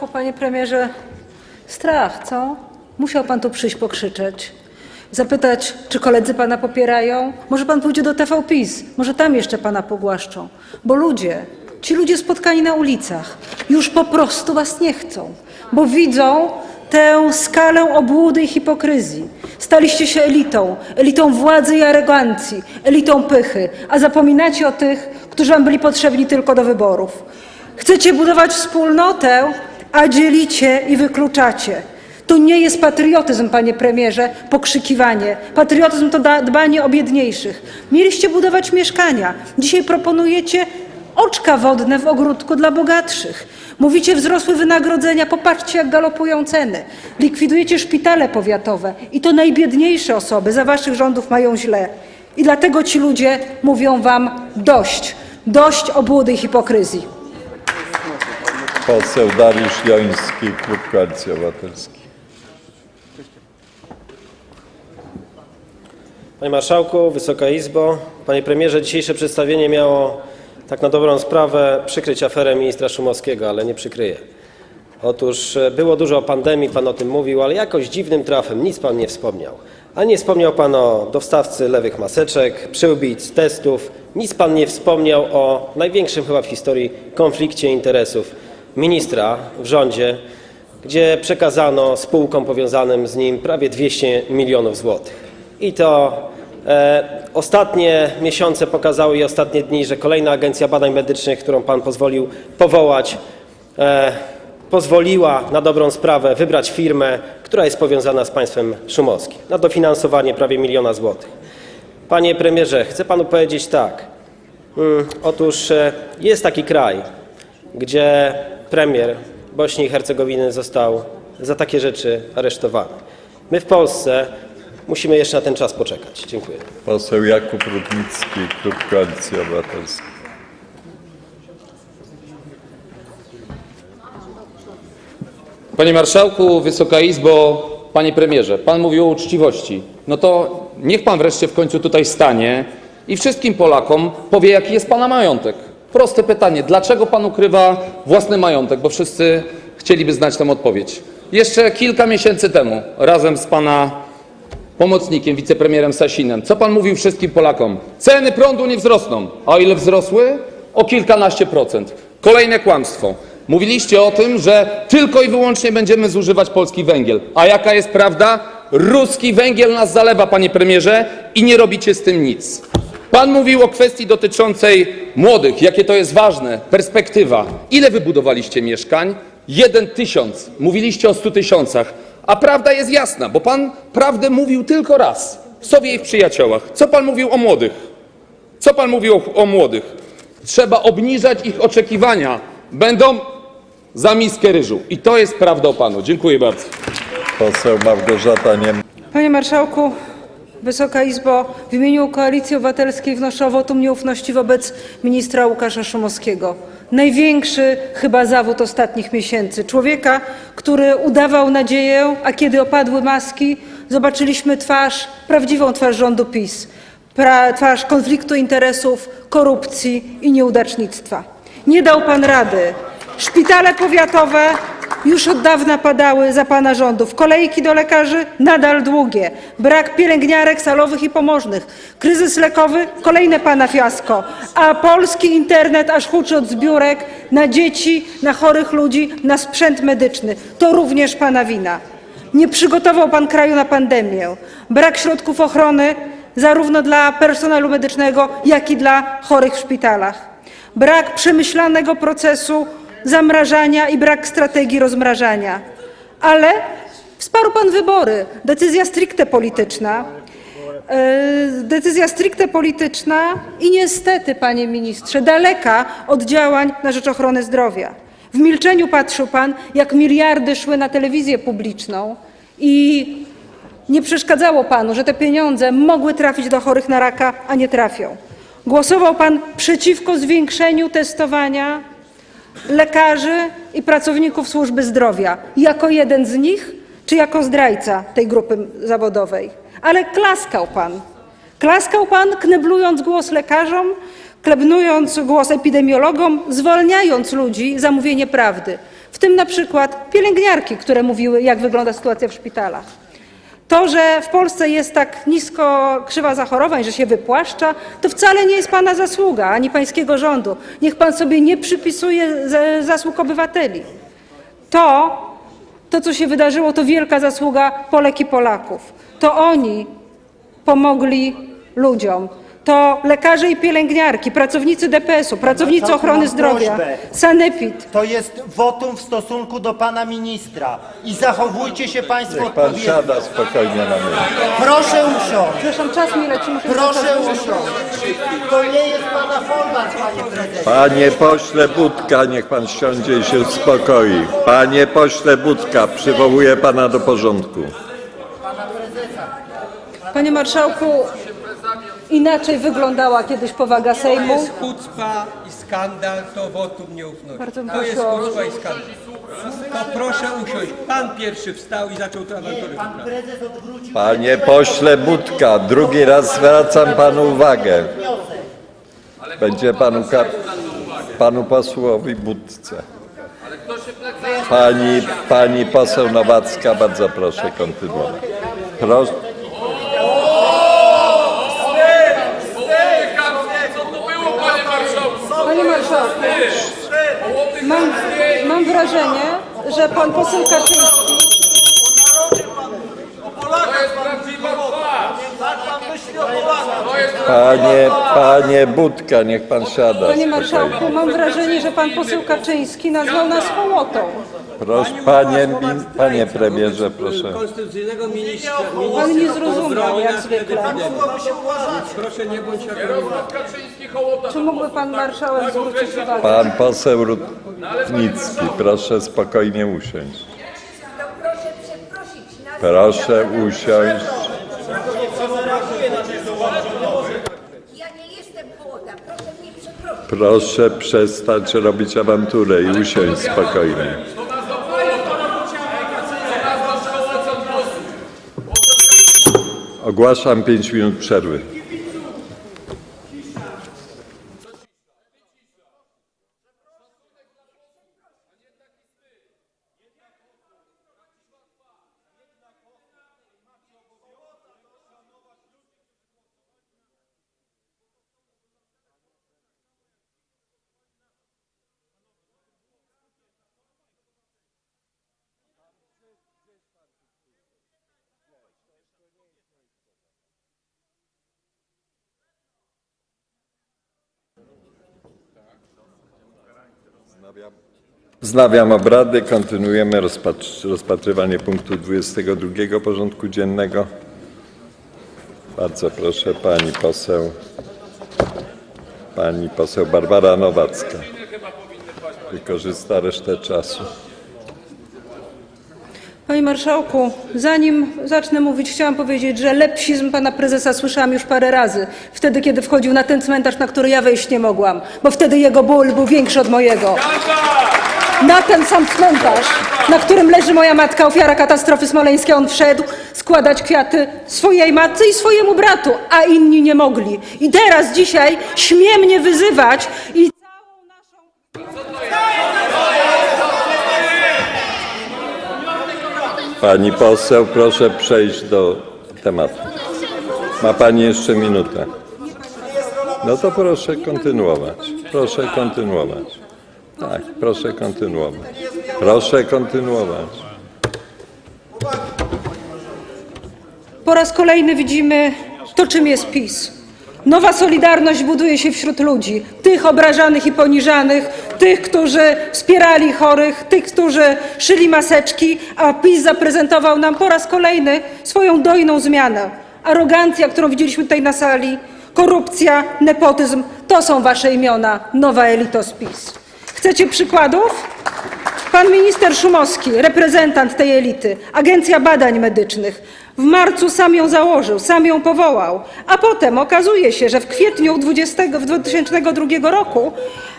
Marszałku, panie premierze, strach, co? Musiał pan tu przyjść pokrzyczeć. Zapytać, czy koledzy pana popierają? Może pan pójdzie do TV PiS, może tam jeszcze pana pogłaszczą. Bo ludzie, ci ludzie spotkani na ulicach, już po prostu was nie chcą, bo widzą tę skalę obłudy i hipokryzji. Staliście się elitą, elitą władzy i arogancji, elitą pychy, a zapominacie o tych, którzy wam byli potrzebni tylko do wyborów. Chcecie budować wspólnotę, a dzielicie i wykluczacie. To nie jest patriotyzm, panie premierze, pokrzykiwanie. Patriotyzm to dbanie o biedniejszych. Mieliście budować mieszkania. Dzisiaj proponujecie oczka wodne w ogródku dla bogatszych. Mówicie wzrosły wynagrodzenia, popatrzcie jak galopują ceny. Likwidujecie szpitale powiatowe i to najbiedniejsze osoby za waszych rządów mają źle. I dlatego ci ludzie mówią wam dość. Dość obłudy i hipokryzji. Poseł Dariusz Joński, klub Koalicji Obywatelskiej. Panie Marszałku, Wysoka Izbo, Panie Premierze, dzisiejsze przedstawienie miało tak na dobrą sprawę przykryć aferę ministra Szumowskiego, ale nie przykryje. Otóż e, było dużo o pandemii, Pan o tym mówił, ale jakoś dziwnym trafem nic Pan nie wspomniał. A nie wspomniał Pan o dostawcy lewych maseczek, przyłbic, testów, nic Pan nie wspomniał o największym chyba w historii konflikcie interesów ministra w rządzie, gdzie przekazano spółkom powiązanym z nim prawie 200 milionów złotych. I to e, ostatnie miesiące pokazały i ostatnie dni, że kolejna agencja badań medycznych, którą Pan pozwolił powołać, e, pozwoliła na dobrą sprawę wybrać firmę, która jest powiązana z państwem szumowskim na dofinansowanie prawie miliona złotych. Panie premierze, chcę Panu powiedzieć tak. Mm, Otóż e, jest taki kraj, gdzie premier Bośni i Hercegowiny został za takie rzeczy aresztowany. My w Polsce musimy jeszcze na ten czas poczekać. Dziękuję. Poseł Jakub Rudnicki, klub Koalicji Obywatelskiej. Panie Marszałku, Wysoka Izbo, Panie Premierze, Pan mówił o uczciwości. No to niech Pan wreszcie w końcu tutaj stanie i wszystkim Polakom powie, jaki jest Pana majątek. Proste pytanie, dlaczego Pan ukrywa własny majątek? Bo wszyscy chcieliby znać tę odpowiedź. Jeszcze kilka miesięcy temu, razem z Pana pomocnikiem, wicepremierem Sasinem, co Pan mówił wszystkim Polakom? Ceny prądu nie wzrosną. A ile wzrosły? O kilkanaście procent. Kolejne kłamstwo. Mówiliście o tym, że tylko i wyłącznie będziemy zużywać polski węgiel. A jaka jest prawda? Ruski węgiel nas zalewa, panie premierze, i nie robicie z tym nic. Pan mówił o kwestii dotyczącej młodych, jakie to jest ważne, perspektywa. Ile wybudowaliście mieszkań? Jeden tysiąc. Mówiliście o stu tysiącach. A prawda jest jasna, bo pan prawdę mówił tylko raz w sobie i w przyjaciołach. Co pan mówił o młodych? Co pan mówił o, o młodych? Trzeba obniżać ich oczekiwania. Będą za miskę ryżu. I to jest prawda o panu. Dziękuję bardzo. Poseł Małgorzata Niemczyk. Panie Marszałku, Wysoka Izbo, w imieniu Koalicji Obywatelskiej wnoszę o wotum nieufności wobec ministra Łukasza Szumowskiego. Największy chyba zawód ostatnich miesięcy. Człowieka, który udawał nadzieję, a kiedy opadły maski, zobaczyliśmy twarz, prawdziwą twarz rządu PiS. Pra, twarz konfliktu interesów, korupcji i nieudacznictwa. Nie dał pan rady. Szpitale powiatowe już od dawna padały za pana rządów. Kolejki do lekarzy nadal długie. Brak pielęgniarek salowych i pomożnych. Kryzys lekowy kolejne pana fiasko. A polski internet aż huczy od zbiórek na dzieci, na chorych ludzi, na sprzęt medyczny. To również pana wina. Nie przygotował pan kraju na pandemię. Brak środków ochrony zarówno dla personelu medycznego, jak i dla chorych w szpitalach. Brak przemyślanego procesu zamrażania i brak strategii rozmrażania. Ale wsparł pan wybory. Decyzja stricte polityczna. E, Decyzja stricte polityczna i niestety, panie ministrze, daleka od działań na rzecz ochrony zdrowia. W milczeniu patrzył pan, jak miliardy szły na telewizję publiczną i nie przeszkadzało panu, że te pieniądze mogły trafić do chorych na raka, a nie trafią. Głosował pan przeciwko zwiększeniu testowania lekarzy i pracowników służby zdrowia. Jako jeden z nich, czy jako zdrajca tej grupy zawodowej? Ale klaskał pan. Klaskał pan, kneblując głos lekarzom, klebnując głos epidemiologom, zwalniając ludzi za mówienie prawdy. w tym na przykład pielęgniarki, które mówiły, jak wygląda sytuacja w szpitalach. To, że w Polsce jest tak nisko krzywa zachorowań, że się wypłaszcza, to wcale nie jest Pana zasługa, ani Pańskiego rządu. Niech Pan sobie nie przypisuje zasług obywateli. To, to, co się wydarzyło, to wielka zasługa Polek i Polaków. To oni pomogli ludziom. To lekarze i pielęgniarki, pracownicy DPS-u, pracownicy Marszałku, ochrony zdrowia, sanepid. To jest wotum w stosunku do pana ministra i zachowujcie się państwo Niech pan odpowiednio. siada spokojnie na miejsce. Proszę usiąść, czas mi leci, muszę proszę usiąść. To nie jest pana folwark, panie prezesie. Panie pośle Budka, niech pan siądzie i się uspokoi. Panie pośle Budka, przywołuję pana do porządku. Panie marszałku, inaczej wyglądała kiedyś powaga To Sejmu. jest chucpa i skandal, to wotum nieufności. Bardzo To jest prosiła o- chucpa i skandal. To proszę usiąść. Pan pierwszy wstał i zaczął tę awanturę. Pan prezes odwrócił Panie pośle Budka, drugi raz zwracam panu uwagę. Będzie panu kar... panu posłowi Budce. Pani, pani poseł Nowacka, bardzo proszę kontynuować. Proszę. Panie marszałku, mam, mam wrażenie, że pan poseł Kaczyński Panie, panie Budka, niech pan siada. Panie marszałku, mam wrażenie, że pan poseł Kaczyński nazwał nas hołotą. Proszę, panie, panie premierze, proszę. Konstytucyjnego ministra. Pan nie zrozumiał, jak zwykle. epidemią. Proszę nie bądź Czy mógłby pan marszałek zwrócić uwagę? Pan poseł Rutnicki, proszę spokojnie usiąść. No proszę przeprosić nas. Proszę usiąść. Ja nie jestem hołota, proszę mnie przeprosić. Proszę przestać robić awanturę i usiąść spokojnie. Ogłaszam 5 minut przerwy. Wznawiam obrady. Kontynuujemy rozpatr- rozpatrywanie punktu 22 porządku dziennego. Bardzo proszę pani poseł, pani poseł Barbara Nowacka. Wykorzysta resztę czasu. Panie marszałku, zanim zacznę mówić, chciałam powiedzieć, że lepsizm pana prezesa słyszałam już parę razy. Wtedy, kiedy wchodził na ten cmentarz, na który ja wejść nie mogłam, bo wtedy jego ból był większy od mojego. Na ten sam cmentarz, na którym leży moja matka, ofiara katastrofy smoleńskiej, on wszedł składać kwiaty swojej matce i swojemu bratu, a inni nie mogli. I teraz, dzisiaj śmie mnie wyzywać i Pani poseł, proszę przejść do tematu. Ma pani jeszcze minutę. No to proszę kontynuować. Proszę kontynuować. Tak, proszę kontynuować. Proszę kontynuować. Po raz kolejny widzimy to, czym jest PiS. Nowa solidarność buduje się wśród ludzi, tych obrażanych i poniżanych, tych, którzy wspierali chorych, tych, którzy szyli maseczki, a PiS zaprezentował nam po raz kolejny swoją dojną zmianę. Arogancja, którą widzieliśmy tutaj na sali, korupcja, nepotyzm to są wasze imiona, nowa elito z PiS. Chcecie przykładów? Pan minister Szumowski, reprezentant tej elity, Agencja Badań Medycznych, W marcu sam ją założył, sam ją powołał, a potem okazuje się, że w kwietniu 20, w 2002 roku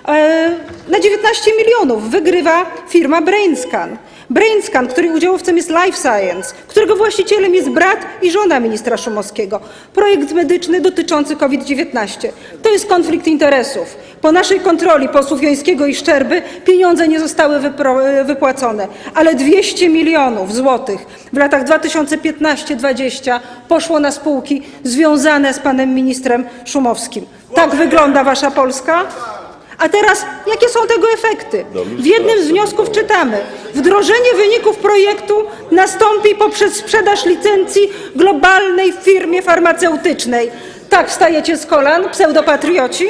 e, na 19 milionów wygrywa firma Brainscan. Brainscan, której udziałowcem jest Life Science, którego właścicielem jest brat i żona ministra Szumowskiego. Projekt medyczny dotyczący COVID-19. To jest konflikt interesów. Po naszej kontroli posłów Jońskiego i Szczerby pieniądze nie zostały wypłacone, ale 200 milionów złotych w latach 2015-2020 poszło na spółki związane z panem ministrem Szumowskim. Tak wygląda wasza Polska? A teraz, jakie są tego efekty? W jednym z wniosków czytamy: wdrożenie wyników projektu nastąpi poprzez sprzedaż licencji globalnej firmie farmaceutycznej. Tak wstajecie z kolan, pseudopatrioci?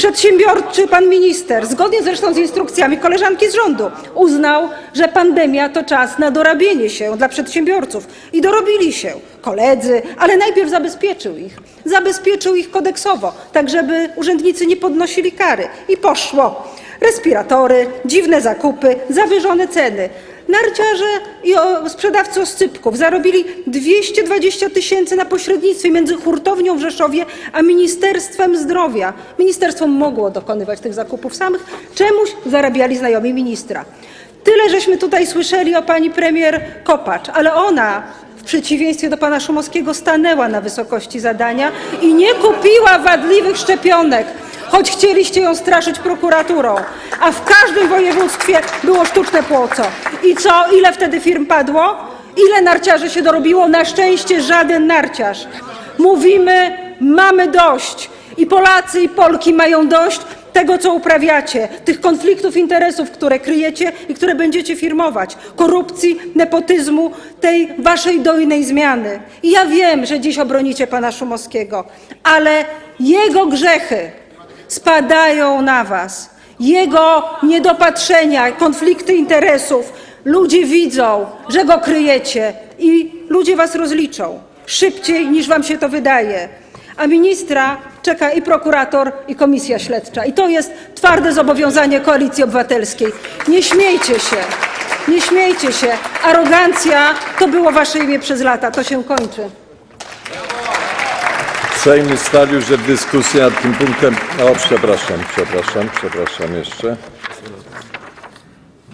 Przedsiębiorczy pan minister, zgodnie zresztą z instrukcjami koleżanki z rządu, uznał, że pandemia to czas na dorabienie się dla przedsiębiorców. I dorobili się koledzy, ale najpierw zabezpieczył ich. Zabezpieczył ich kodeksowo, tak żeby urzędnicy nie podnosili kary. I poszło. Respiratory, dziwne zakupy, zawyżone ceny. Narciarze i sprzedawcy oscypków zarobili 220 tysięcy na pośrednictwie między hurtownią w Rzeszowie a Ministerstwem Zdrowia. Ministerstwo mogło dokonywać tych zakupów samych, czemuś zarabiali znajomi ministra. Tyle żeśmy tutaj słyszeli o pani premier Kopacz, ale ona w przeciwieństwie do pana Szumowskiego stanęła na wysokości zadania i nie kupiła wadliwych szczepionek choć chcieliście ją straszyć prokuraturą, a w każdym województwie było sztuczne płoco. I co, ile wtedy firm padło? Ile narciarzy się dorobiło? Na szczęście żaden narciarz. Mówimy, mamy dość. I Polacy, i Polki mają dość tego, co uprawiacie, tych konfliktów interesów, które kryjecie i które będziecie firmować, korupcji, nepotyzmu, tej waszej dojnej zmiany. I ja wiem, że dziś obronicie pana Szumowskiego, ale jego grzechy spadają na was. Jego niedopatrzenia, konflikty interesów. Ludzie widzą, że go kryjecie i ludzie was rozliczą szybciej niż wam się to wydaje. A ministra czeka i prokurator, i komisja śledcza. I to jest twarde zobowiązanie Koalicji Obywatelskiej. Nie śmiejcie się, nie śmiejcie się. Arogancja to było wasze imię przez lata, to się kończy. Sejm ustalił, że w dyskusji nad tym punktem... O, przepraszam, przepraszam, przepraszam jeszcze.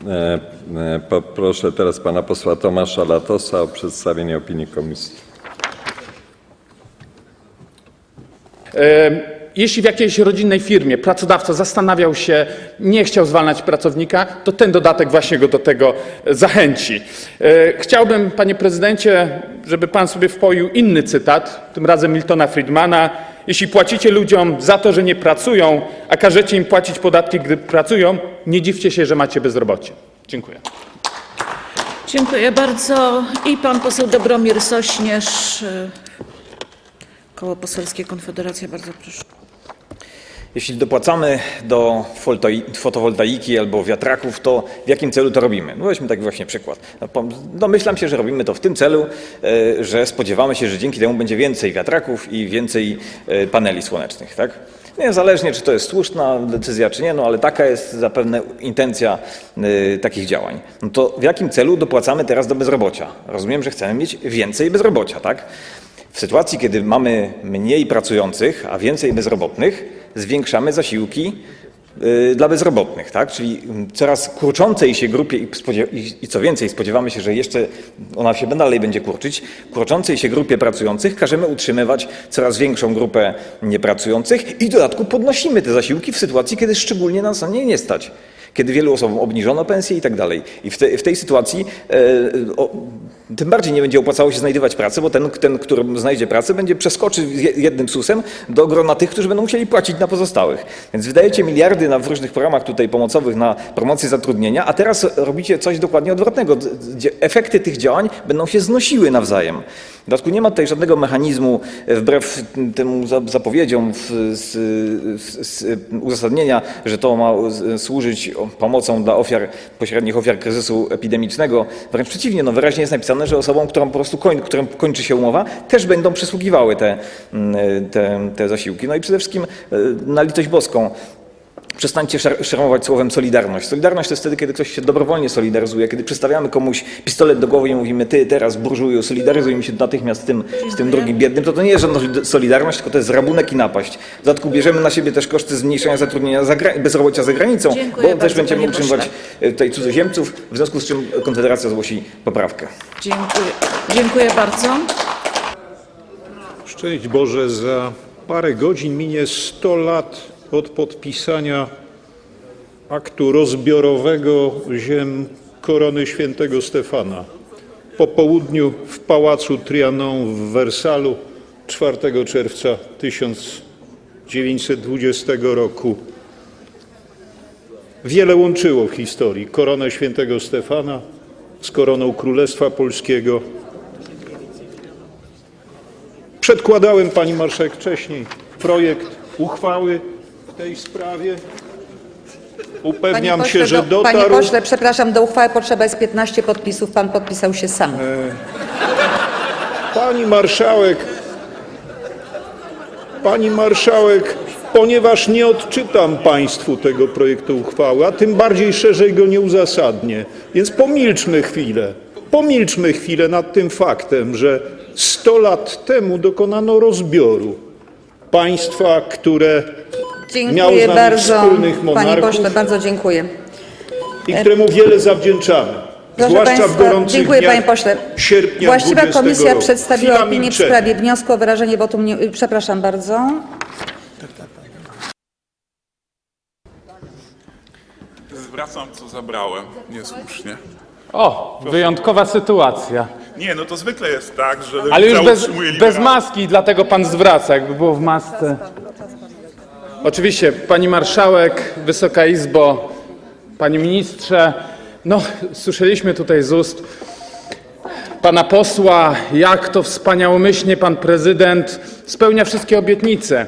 E, e, Poproszę teraz pana posła Tomasza Latosa o przedstawienie opinii komisji. E, Jeśli w jakiejś rodzinnej firmie pracodawca zastanawiał się, nie chciał zwalniać pracownika, to ten dodatek właśnie go do tego zachęci. E, Chciałbym, panie prezydencie, żeby pan sobie wpoił inny cytat, tym razem Miltona Friedmana. Jeśli płacicie ludziom za to, że nie pracują, a każecie im płacić podatki, gdy pracują, nie dziwcie się, że macie bezrobocie. Dziękuję. Dziękuję bardzo. I pan poseł Dobromir Sośnierz, y, Koło Poselskie Konfederacja, bardzo proszę. Jeśli dopłacamy do fotowoltaiki albo wiatraków, to w jakim celu to robimy? No weźmy taki właśnie przykład. No, Domyślam się, że robimy to w tym celu, e, że spodziewamy się, że dzięki temu będzie więcej wiatraków i więcej e, paneli słonecznych, tak? Niezależnie, czy to jest słuszna decyzja, czy nie, no ale taka jest zapewne intencja e, takich działań. No to w jakim celu dopłacamy teraz do bezrobocia? Rozumiem, że chcemy mieć więcej bezrobocia, tak? W sytuacji, kiedy mamy mniej pracujących, a więcej bezrobotnych, zwiększamy zasiłki y, dla bezrobotnych, tak? Czyli mm, coraz kurczącej się grupie i, co więcej, spodziewamy się, że jeszcze ona się dalej będzie kurczyć, kurczącej się grupie pracujących każemy utrzymywać coraz większą grupę niepracujących i w dodatku podnosimy te zasiłki w sytuacji, kiedy szczególnie nas na nie nie stać kiedy wielu osobom obniżono pensje i tak dalej. I w, te, w tej sytuacji e, o, tym bardziej nie będzie opłacało się znajdywać pracy, bo ten, ten, który znajdzie pracę, będzie przeskoczy z je- jednym susem do grona tych, którzy będą musieli płacić na pozostałych. Więc wydajecie miliardy na, w różnych programach tutaj pomocowych na promocję zatrudnienia, a teraz robicie coś dokładnie odwrotnego. Efekty tych działań będą się znosiły nawzajem. W dodatku nie ma tutaj żadnego mechanizmu, e, wbrew za- zapowiedziom z, uzasadnienia, że to ma służyć pomocą dla ofiar, pośrednich ofiar kryzysu epidemicznego. Wręcz przeciwnie, no wyraźnie jest napisane, że osobom, którym po prostu koń, którym kończy się umowa, też będą przysługiwały te, mm, te, te zasiłki. No i przede wszystkim e, na litość boską, Przestańcie szermować słowem solidarność. Solidarność to jest wtedy, kiedy ktoś się dobrowolnie solidaryzuje, kiedy przystawiamy komuś pistolet do głowy i mówimy, ty teraz burżuju, solidaryzuj mi się natychmiast z tym, z tym drugim biednym, to to nie jest żadna solidarność, tylko to jest rabunek i napaść. W dodatku bierzemy na siebie też koszty zmniejszenia zatrudnienia za bezrobocia za granicą, Dziękuję bo też będziemy utrzymywać e, tutaj cudzoziemców, w związku z czym Konfederacja zgłosi poprawkę. Dziękuję, dziękuję bardzo. Szczęść Boże, za parę godzin minie 100 lat od podpisania aktu rozbiorowego ziem korony świętego Stefana. Po południu w pałacu Trianon w Wersalu 4 czerwca 1920 roku. Wiele łączyło w historii koronę świętego Stefana z koroną Królestwa Polskiego. Przedkładałem pani marszałek wcześniej projekt uchwały tej sprawie. Upewniam Panie się, pośle, że do, Panie dotarł. pośle, przepraszam, do uchwały potrzeba jest 15 podpisów, pan podpisał się sam. Pani marszałek, pani marszałek, ponieważ nie odczytam państwu tego projektu uchwały, a tym bardziej szerzej go nie uzasadnię, więc pomilczmy chwilę. Pomilczmy chwilę nad tym faktem, że 100 lat temu dokonano rozbioru państwa, które Dziękuję nami bardzo, wspólnych panie pośle, bardzo dziękuję. i któremu wiele zawdzięczamy. Proszę zwłaszcza w państwa, gorących dziękuję panie pośle. sierpnia Właściwa 20 komisja roku. przedstawiła Chwila opinię w milczenia. sprawie wniosku o wyrażenie wotum nie... Przepraszam bardzo. Zwracam, co zabrałem, niesłusznie. O, wyjątkowa sytuacja. Nie, no to zwykle jest tak, że lewica Ale już bez, utrzymuje bez maski, dlatego pan zwraca, jakby było w masce. Oczywiście, pani marszałek, Wysoka Izbo, panie ministrze, no słyszeliśmy tutaj z ust pana posła, jak to wspaniałomyślnie pan prezydent spełnia wszystkie obietnice.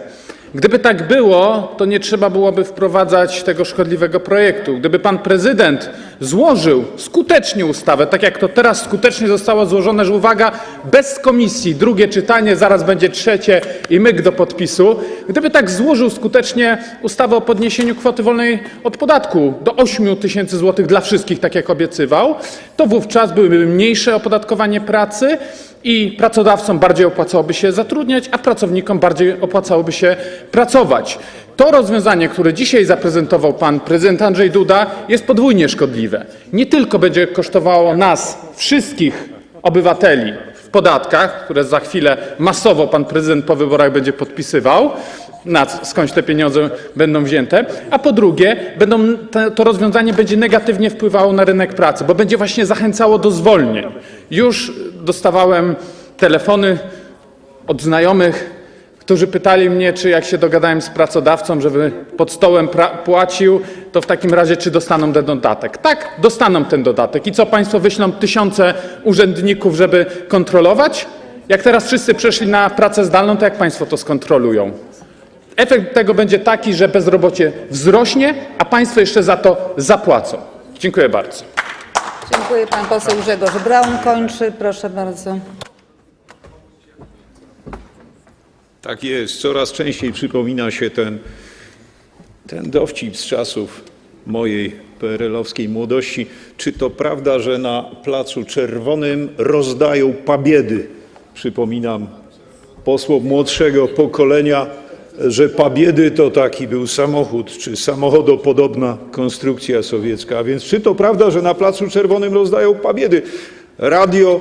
Gdyby tak było, to nie trzeba byłoby wprowadzać tego szkodliwego projektu. Gdyby pan prezydent złożył skutecznie ustawę, tak jak to teraz skutecznie zostało złożone, że uwaga, bez komisji, drugie czytanie, zaraz będzie trzecie i myk do podpisu. Gdyby tak złożył skutecznie ustawę o podniesieniu kwoty wolnej od podatku do 8 tysięcy złotych dla wszystkich, tak jak obiecywał, to wówczas byłyby mniejsze opodatkowanie pracy i pracodawcom bardziej opłacałoby się zatrudniać, a pracownikom bardziej opłacałoby się pracować. To rozwiązanie, które dzisiaj zaprezentował pan prezydent Andrzej Duda, jest podwójnie szkodliwe. Nie tylko będzie kosztowało nas, wszystkich obywateli w podatkach, które za chwilę masowo pan prezydent po wyborach będzie podpisywał, skądś te pieniądze będą wzięte, a po drugie, to rozwiązanie będzie negatywnie wpływało na rynek pracy, bo będzie właśnie zachęcało do zwolnień. Już dostawałem telefony od znajomych, którzy pytali mnie, czy jak się dogadałem z pracodawcą, żeby pod stołem płacił, to w takim razie czy dostaną ten dodatek. Tak, dostaną ten dodatek. I co państwo wyślą tysiące urzędników, żeby kontrolować? Jak teraz wszyscy przeszli na pracę zdalną, to jak państwo to skontrolują? Efekt tego będzie taki, że bezrobocie wzrośnie, a państwo jeszcze za to zapłacą. Dziękuję bardzo. Dziękuję, pan poseł Grzegorz Braun kończy, proszę bardzo. Tak jest, coraz częściej przypomina się ten, ten dowcip z czasów mojej PRL-owskiej młodości. Czy to prawda, że na Placu Czerwonym rozdają pabiedy? Przypominam posłom młodszego pokolenia, że pabiedy to taki był samochód, czy samochodopodobna konstrukcja sowiecka. A więc czy to prawda, że na Placu Czerwonym rozdają pabiedy? Radio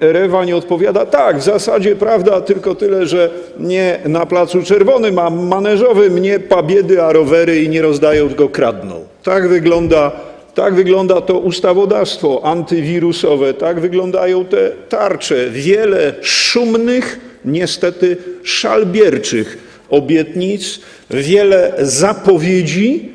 e, Erewa nie odpowiada. Tak, w zasadzie prawda, tylko tyle, że nie na Placu Czerwonym, a maneżowym nie pabiedy, a rowery i nie rozdają, tylko kradną. Tak wygląda, tak wygląda to ustawodawstwo antywirusowe, tak wyglądają te tarcze. Wiele szumnych, niestety szalbierczych obietnic, wiele zapowiedzi,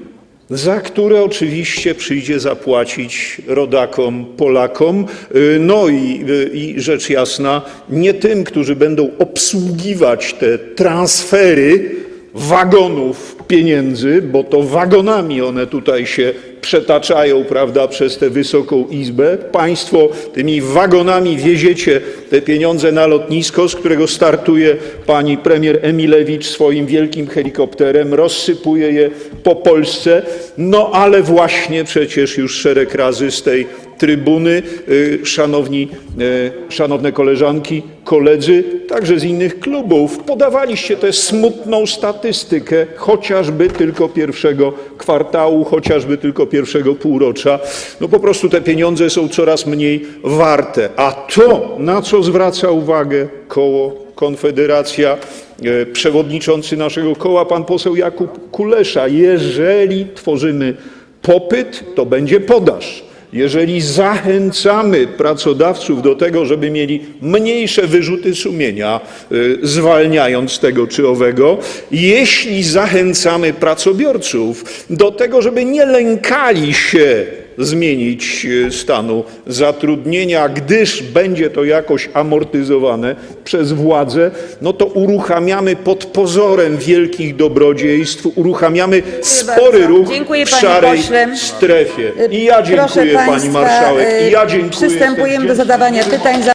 za które oczywiście przyjdzie zapłacić rodakom, Polakom, y, no i, y, i rzecz jasna, nie tym, którzy będą obsługiwać te transfery wagonów pieniędzy, bo to wagonami one tutaj się przetaczają, prawda, przez tę Wysoką Izbę. Państwo tymi wagonami wieziecie te pieniądze na lotnisko, z którego startuje pani premier Emilewicz swoim wielkim helikopterem, rozsypuje je po Polsce. No ale właśnie przecież już szereg razy z tej trybuny, y, szanowni, y, szanowne koleżanki, koledzy, także z innych klubów, podawaliście tę smutną statystykę, chociażby tylko pierwszego kwartału, chociażby tylko pierwszego półrocza. No po prostu te pieniądze są coraz mniej warte. A to, na co zwraca uwagę koło Konfederacja, e, przewodniczący naszego koła, pan poseł Jakub Kulesza, jeżeli tworzymy popyt, to będzie podaż. Jeżeli zachęcamy pracodawców do tego, żeby mieli mniejsze wyrzuty sumienia, y, zwalniając tego czy owego, jeśli zachęcamy pracobiorców do tego, żeby nie lękali się zmienić y, stanu zatrudnienia, gdyż będzie to jakoś amortyzowane przez władzę, no to uruchamiamy pod pozorem wielkich dobrodziejstw, uruchamiamy spory bardzo. ruch Dziękuję, w szarej pośle. strefie. I ja Proszę dziękuję pani państwa, marszałek, i ja y, dziękuję. Przystępujemy do zadawania pytań. Za-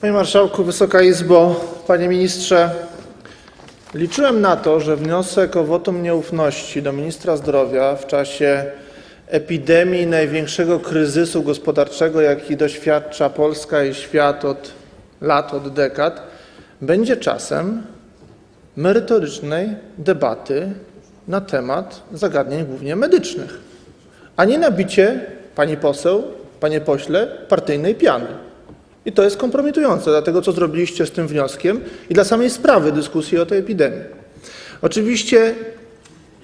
Panie Marszałku, Wysoka Izbo, Panie Ministrze, liczyłem na to, że wniosek o wotum nieufności do ministra zdrowia w czasie epidemii największego kryzysu gospodarczego, jaki doświadcza Polska i świat od lat, od dekad, będzie czasem merytorycznej debaty na temat zagadnień głównie medycznych, a nie nabicie, pani poseł, panie pośle, partyjnej piany. I to jest kompromitujące dla tego, co zrobiliście z tym wnioskiem i dla samej sprawy dyskusji o tej epidemii. Oczywiście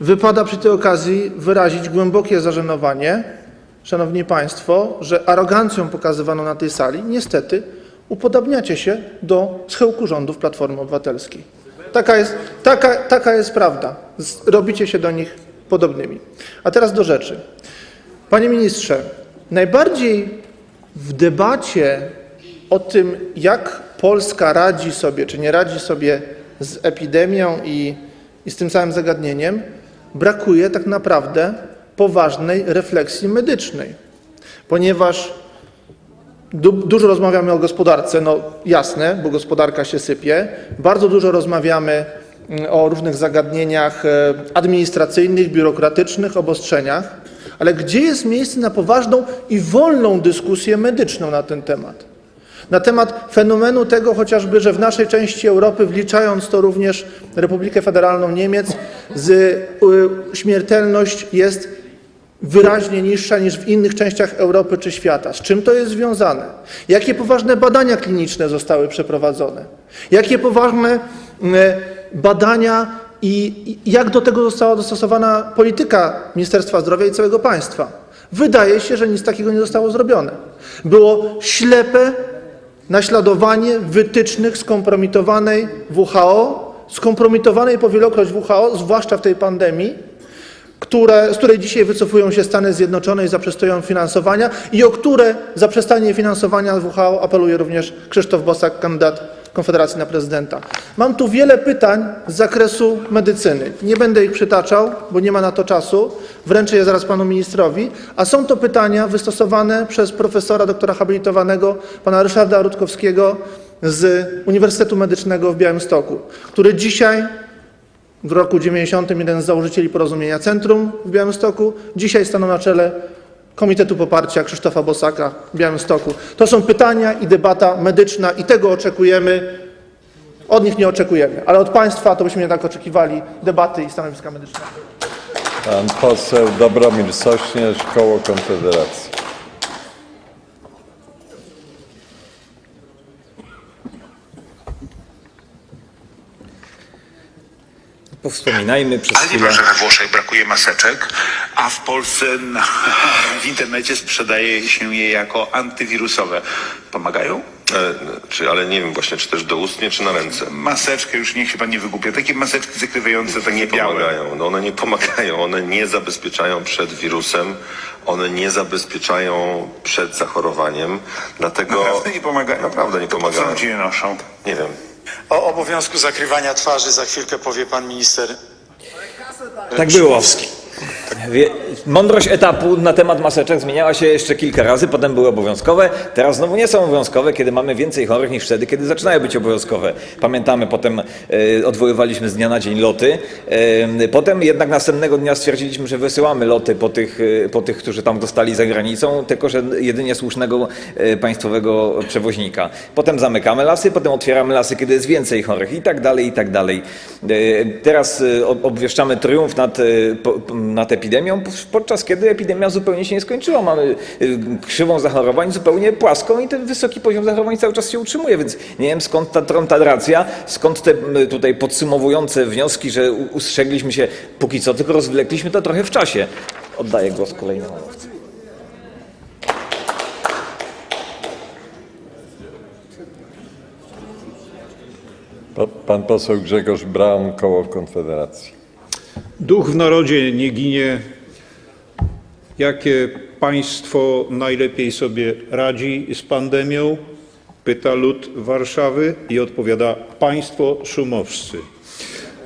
wypada przy tej okazji wyrazić głębokie zażenowanie, Szanowni Państwo, że arogancją pokazywaną na tej sali niestety upodabniacie się do schyłku rządów Platformy Obywatelskiej. Taka jest, taka, taka jest prawda. Robicie się do nich podobnymi. A teraz do rzeczy. Panie ministrze, najbardziej w debacie o tym, jak Polska radzi sobie, czy nie radzi sobie z epidemią i, i z tym całym zagadnieniem, brakuje tak naprawdę poważnej refleksji medycznej, ponieważ du, dużo rozmawiamy o gospodarce, no jasne, bo gospodarka się sypie, bardzo dużo rozmawiamy mm, o różnych zagadnieniach e, administracyjnych, biurokratycznych, obostrzeniach, ale gdzie jest miejsce na poważną i wolną dyskusję medyczną na ten temat? Na temat fenomenu tego chociażby, że w naszej części Europy, wliczając to również Republikę Federalną Niemiec, y, śmiertelność jest wyraźnie niższa niż w innych częściach Europy czy świata. Z czym to jest związane? Jakie poważne badania kliniczne zostały przeprowadzone? Jakie poważne y, badania i jak do tego została dostosowana polityka Ministerstwa Zdrowia i całego państwa? Wydaje się, że nic takiego nie zostało zrobione. Było ślepe naśladowanie wytycznych skompromitowanej WHO, skompromitowanej powielokroć WHO, zwłaszcza w tej pandemii, które, z której dzisiaj wycofują się Stany Zjednoczone i zaprzestają finansowania i o które zaprzestanie finansowania WHO apeluje również Krzysztof Bosak, kandydat Konfederacji na prezydenta. Mam tu wiele pytań z zakresu medycyny. Nie będę ich przytaczał, bo nie ma na to czasu. Wręczę je zaraz panu ministrowi. A są to pytania wystosowane przez profesora doktora habilitowanego pana Ryszarda Rutkowskiego z Uniwersytetu Medycznego w Białymstoku, który dzisiaj w roku 90 jeden z założycieli porozumienia Centrum w Białymstoku, dzisiaj stanął na czele Komitetu Poparcia Krzysztofa Bosaka w Białymstoku. To są pytania i debata medyczna i tego oczekujemy. Od nich nie oczekujemy, ale od państwa to byśmy jednak oczekiwali debaty i stanowiska medycznego. Pan poseł Dobromir Sośnierz, koło Konfederacji. Powspominajmy przez Ale nie chwilę. wiem, że we Włoszech brakuje maseczek, a w Polsce na, w internecie sprzedaje się je jako antywirusowe. Pomagają? Czy, ale nie wiem właśnie, czy też doustnie, czy na ręce. Maseczkę już niech się pan nie wygłupia. Takie maseczki zakrywające, takie nie białe. pomagają. No one nie pomagają, one nie zabezpieczają przed wirusem, one nie zabezpieczają przed zachorowaniem, dlatego... Naprawdę nie pomagają. Naprawdę nie To po co pomagają. ludzie je noszą? Nie wiem. O obowiązku zakrywania twarzy za chwilkę powie pan minister Tak było. Mądrość etapu na temat maseczek zmieniała się jeszcze kilka razy, potem były obowiązkowe, teraz znowu nie są obowiązkowe, kiedy mamy więcej chorych niż wtedy, kiedy zaczynają być obowiązkowe. Pamiętamy, potem e, odwoływaliśmy z dnia na dzień loty, e, potem jednak następnego dnia stwierdziliśmy, że wysyłamy loty po tych, e, po tych, którzy tam dostali za granicą, tylko że jedynie słusznego państwowego przewoźnika. Potem zamykamy lasy, potem otwieramy lasy, kiedy jest więcej chorych i tak dalej, i tak dalej. Teraz ob- obwieszczamy triumf nad, nad epidemią, podczas kiedy epidemia zupełnie się nie skończyła. Mamy y, krzywą zachorowań zupełnie płaską i ten wysoki poziom zachorowań cały czas się utrzymuje, więc nie wiem skąd ta tromtadracja, skąd te tutaj podsumowujące wnioski, że ustrzegliśmy się póki co, tylko rozwlekliśmy to trochę w czasie. Oddaję głos kolejnemu mówcy. Pa- Pan poseł Grzegorz Braun, koło Konfederacji. Duch w narodzie nie ginie. Jakie państwo najlepiej sobie radzi z pandemią? Pyta lud Warszawy i odpowiada państwo szumowscy.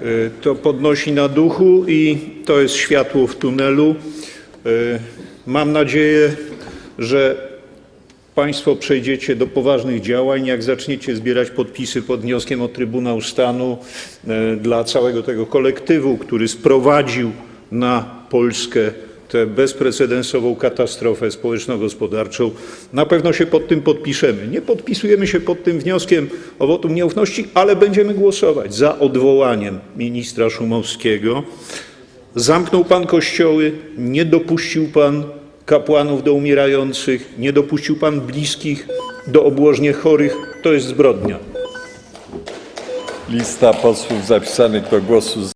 Y, To podnosi na duchu i to jest światło w tunelu. Y, Mam nadzieję, że Państwo przejdziecie do poważnych działań, jak zaczniecie zbierać podpisy pod wnioskiem o Trybunał Stanu e, dla całego tego kolektywu, który sprowadził na Polskę tę bezprecedensową katastrofę społeczno-gospodarczą. Na pewno się pod tym podpiszemy. Nie podpisujemy się pod tym wnioskiem o wotum nieufności, ale będziemy głosować za odwołaniem ministra Szumowskiego. Zamknął pan kościoły, nie dopuścił pan kapłanów do umierających, nie dopuścił pan bliskich do obłożnie chorych. To jest zbrodnia. Lista posłów zapisanych do głosu